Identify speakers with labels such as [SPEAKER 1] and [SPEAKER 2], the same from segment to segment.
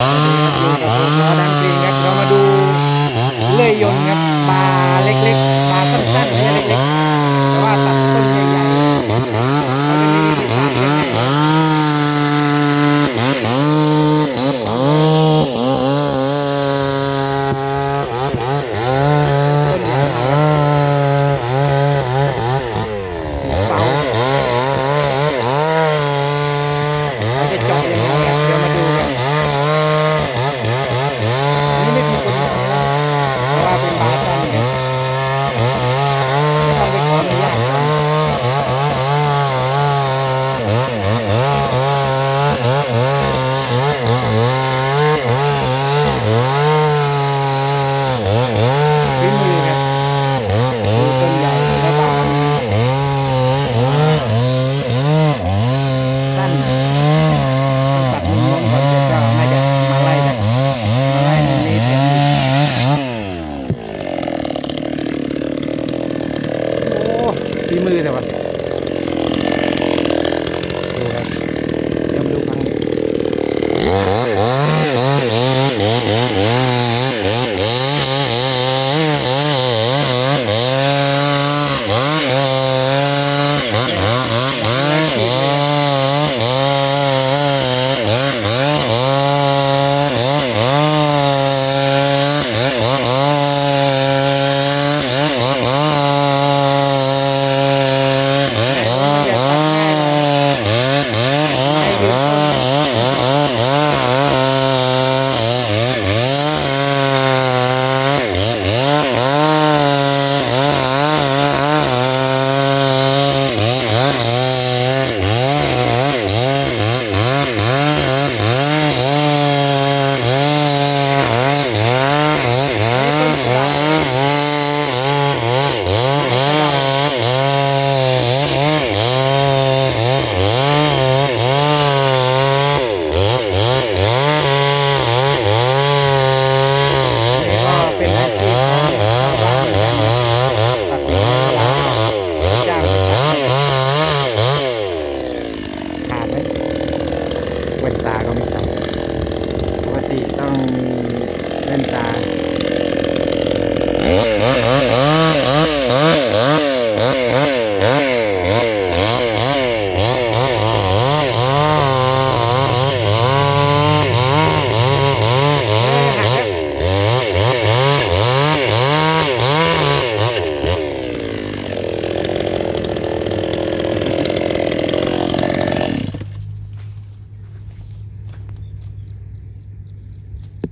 [SPEAKER 1] อยู่กับผมหมอดังครับเรามาดูเลื่อยยนต์ครับปลาเล็กๆปลาสั้นๆเนี่ยเล็กๆแต่ว่าตัดต้นใหญ่ๆเราจะมีวิธีการยังไงต้นใหญ่ๆเบาเราจะเจาะยังไงครับเดี๋ยวมาดูกัน อันนี้ไม่ผิดกฎหมายนะเพราะว่าเป็นบาร์กันเนี่ยต้องไปขออนุญาตก่อนฝีมือครับดูต้นใหญ่และบางสั้นต้องตัดมุมลงก่อนเดี๋ยวจะน่าจะมาไล่กันมาไล่ในนี้เป็นโอ้ ฝีมือเลยวะดูครับเดี๋ยวมาดูฟังนี้ ก็เป็นอาชีพของชาวบ้านตัดไม้จ้างขาดไหมแว่นตาก็ไม่ใส่ปกติต้องมีแว่นตา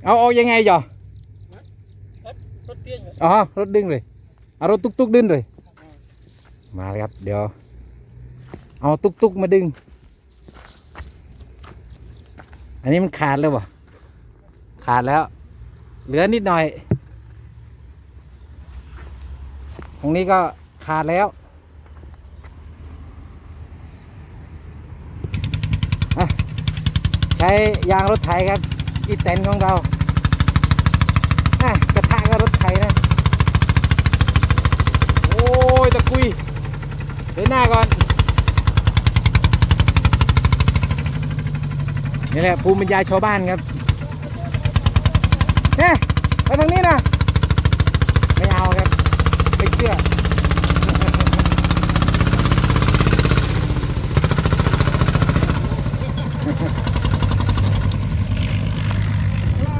[SPEAKER 1] เอาเอายังไงจ่อ
[SPEAKER 2] รถเตี้ย
[SPEAKER 1] อ๋อรถดึงเลยเอารถตุกตุกดึงเลยมาเลยครับเดี๋ยว เอาตุกตุกมาดึง อันนี้มันขาดแล้วบ่ขาดแล้ว เหลือนิดหน่อยตรงนี้ก็ขาดแล้วใช้ยางรถไถครับ อีแตนของเราอะกระทะก็รถไถนะ โอ้ยตะกุยเดินหน้าก่อนนี่แหละภูมิปัญญาชาวบ้านครับเนี่ยไปทางนี้นะ ไม่เอาครับ ไม่เชื่อ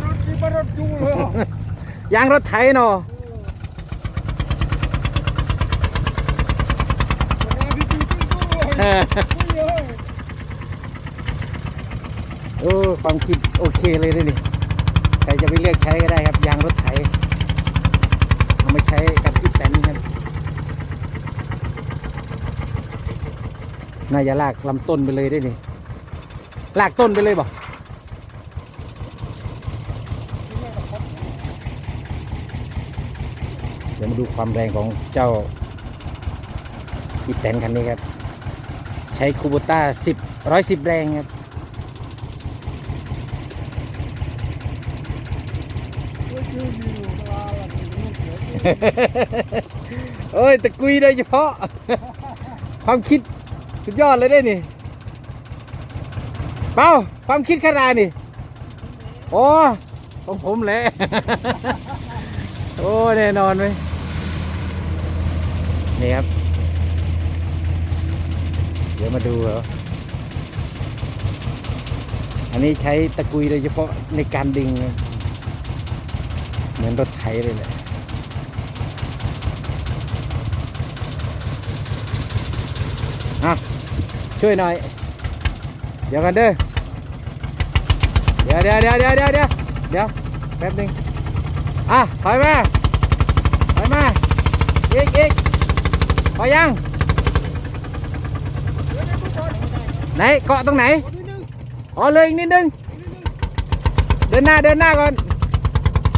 [SPEAKER 2] รถที่มารถยูเลย
[SPEAKER 1] ยางรถไถเนาะเออเออความคิดโอเคเลยด้วยนี่ใครจะไปเลือกใช้ก็ได้ครับ ยางรถไถเอามาใช้กับอีแตนครับน่าจะลากลำต้นไปเลยได้นี่ลากต้นไปเลยบ่เดี๋ ยวมาดูความแรงของเจ้าอีแตนคันนี้ครับ ใช้คูโบต้าสิบร้อยสิบแรงครับโอ้ยตะกุยโดยเฉพาะ ความคิดสุดยอดเลยได้นี่เป้าความคิดขนาดนี่โอ้ของผมแหละ โอ้ แน่นอนไหม นี่ครับ เดี๋ยวมาดูเหรออันนี้ใช้ตะกุยโดยเฉพาะในการดึงนเหมือนรถไถเลยแหละอะช่วยหน่อย เดี๋ยวกันเด้อเดี๋ยวเดี๋ยวเดี๋ยวเดี๋ยวเดี๋ยวเดี๋ยวเดี๋ยวแป๊บนึงอะถอยมาถอยมาอีกอีก อยัง ไหนเกาะตรงไหน อ๋อเลยอีกนิดนึง เดินหน้าเดินหน้าก่อน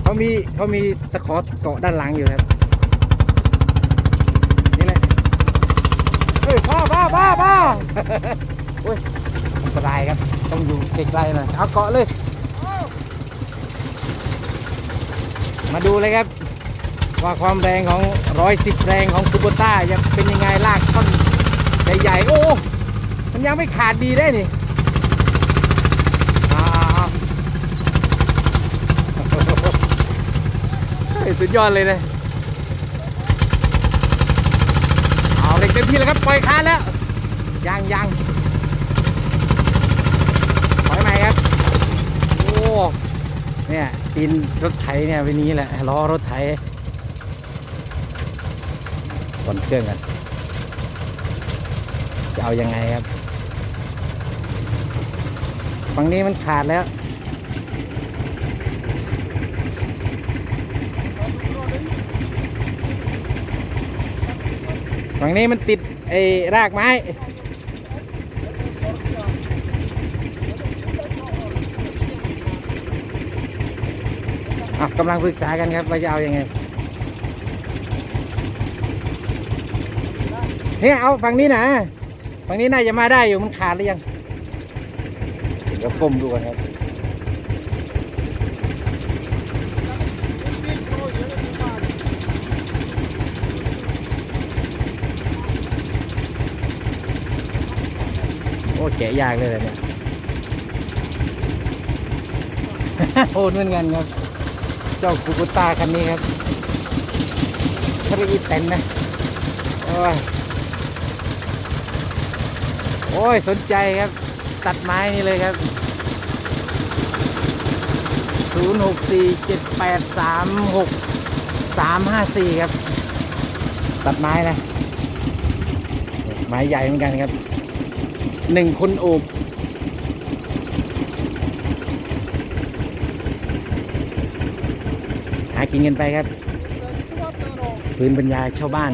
[SPEAKER 1] เขามีเขามีตะขอเกาะด้านหลังอยู่ครับ นี่แหละเฮ้ยพ่อพ่อพ่อพ่อโอ้ยอันตรายครับ ต้องอยู่ไกลๆหน่อยเอาเกาะเลย มาดูเลยครับ ว่าความแรงของร้อยสิบแรงของคูโบต้าจะเป็นยังไงลากท่อนใหญ่ๆโอ้ มันยังไม่ขาดดีได้นี่อ่าๆเฮ้ยสุดยอดเลยนะเอาเล็กเต็มที่แล้วครับปล่อยคานแล้วยังยังปล่อยใหม่ครับ โอ้ เนี่ยตีนรถไถเนี่ยไปนี้แหละล้อรถไถ ก่อนเครื่องกันจะเอายังไงครับฝั่งนี้มันขาดแล้วฝั่งนี้มันติดไอ้รากไม้อะกำลังปรึกษากันครับว่าจะเอาอยัางไง เนี่ยเอาฝั่งนี้นะฝั่งนี้น่าจะมาได้อยู่มันขาดหรือยังเดี๋ยวก้มดูกันครับโอ้แกะยากเลยเหรอเนี่ยโหดเหมือนกันครับ เจ้าคูกุต้าคันนี้ครับถ้าไปอีแตนนะโอ้ย โอ้ยสนใจครับ ตัดไม้นี่เลยครับ 0 6 4 7 8 3 6 3 5 4 ครับ ตัดไม้นะ ไม้ใหญ่เหมือนกันครับหนึ่งคนโอบหากินกันไปครับ พื้นปัญญาชาวบ้าน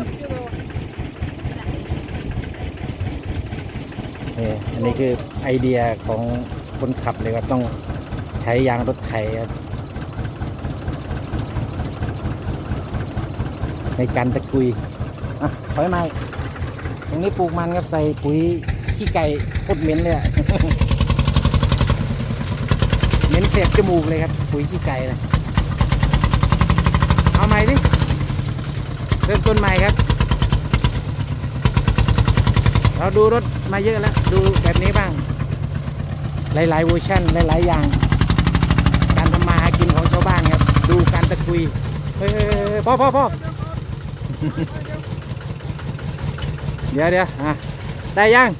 [SPEAKER 1] อันนี้คือไอเดียของคนขับเลยครับต้องใช้ยางรถไถครับในการตะกุยอะถอยมาตรงนี้ปลูกมันครับใส่ปุ๋ยขี้ไก่โคตรเหม็นเลยเหม็นเสียบจมูกเลยครับ ปุ๋ยขี้ไก่นะเอาใหม่ดิเริ่มต้นใหม่ครับ เราดูรถมาเยอะแล้ว ดูแบบนี้บ้าง หลายๆเวอร์ชันหลาย ๆ อย่าง การทำมาหากินของชาวบ้านครับ ดูการตะกุยเฮ้ยพ่อพ่อพ่อเดี๋ยวเดี๋ยวอะได้ยัง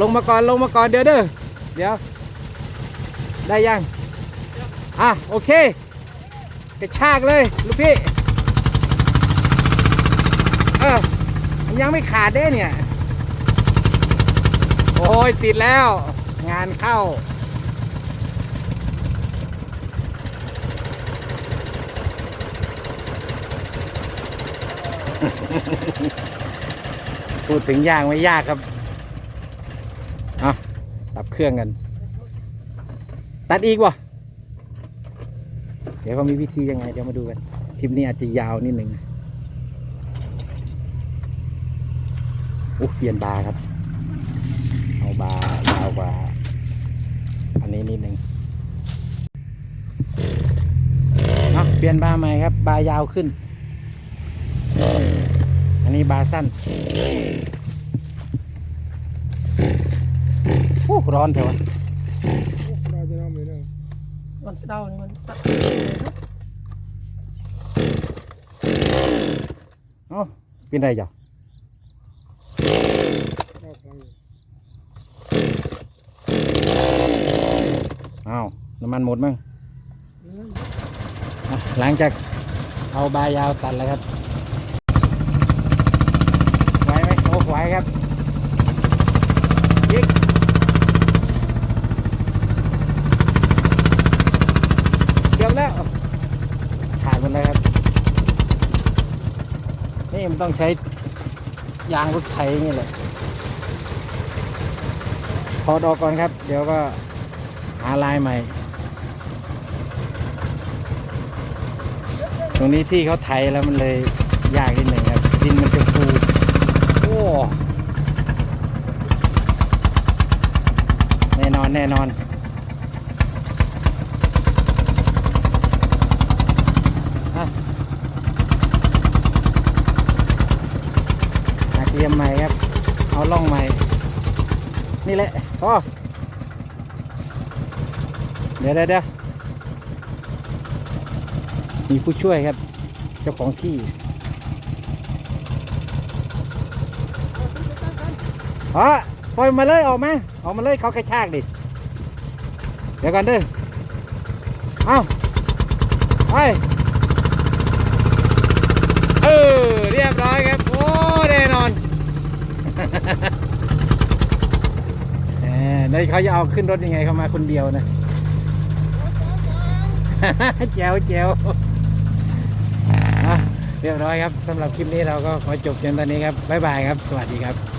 [SPEAKER 1] ลงมาก่อนลงมาก่อนเดี๋ยวเด้อเดี๋ยว ได้ยัง อะ โอเคกระชากเลย ลูกพี่ เออมันยังไม่ขาดเด้เนี่ย อ้ยติดแล้ว งานเข้า พูดถึงยากไม่ยากครับ เอาดับเครื่องกัน ตัดอีกวะเดี๋ยวเขามีวิธียังไง เดี๋ยวมาดูกัน คลิปนี้อาจจะยาวนิดหนึ่งโอ้เปลี่ยนบาร์ครับ เอาบาร์ยาวกว่า อั นี้นิดหนึ่งเอาเปลี่ยนบาร์ใหม่ครับ บาร์ยาวขึ้น อันนี้บาร์สั้นโอ้ร้อนเถอะวะ
[SPEAKER 3] มันเสามัน
[SPEAKER 1] เอ้าเป็นไรจ้ะ อ้าน้ำมันหมดมั้งหลังจากเอาบายาวตัดแล้วครับไหวไหมโอ้ไหวครับยิกเกือบแล้วขาดหมดเลยครับ นี่มันต้องใช้ยางรถไถอย่างนี่แหละถอดออกก่อนครับ เดี๋ยวก็ หาลายใหม่ ตรงนี้ที่เขาไถแล้วมันเลยยากนิดหนึ่งครับ ดินมันจะฟูโอ้แน่นอนแน่นอนอะหักเหลี่ยมใหม่ครับ เอาล่องใหม่ นี่แหละพอ เดี๋ยวเดี๋ยวเด้มีผู้ช่วยครับ เจ้าของที่อ๋อปล่อยมาเลยออกมาออกมาเลยเขากระชากดิ เดี๋ยวกันเด้อเอาไปเออเรียบร้อยครับ โอ้แน่นอนแหมแล้เขาจะเอาขึ้นรถยังไงเขามาคนเดียวนะ แจวแจวเรียบร้อยครับสำหรับคลิปนี้เราก็ขอจบเพียงเท่านี้ครับ บ๊ายบายครับ สวัสดีครับ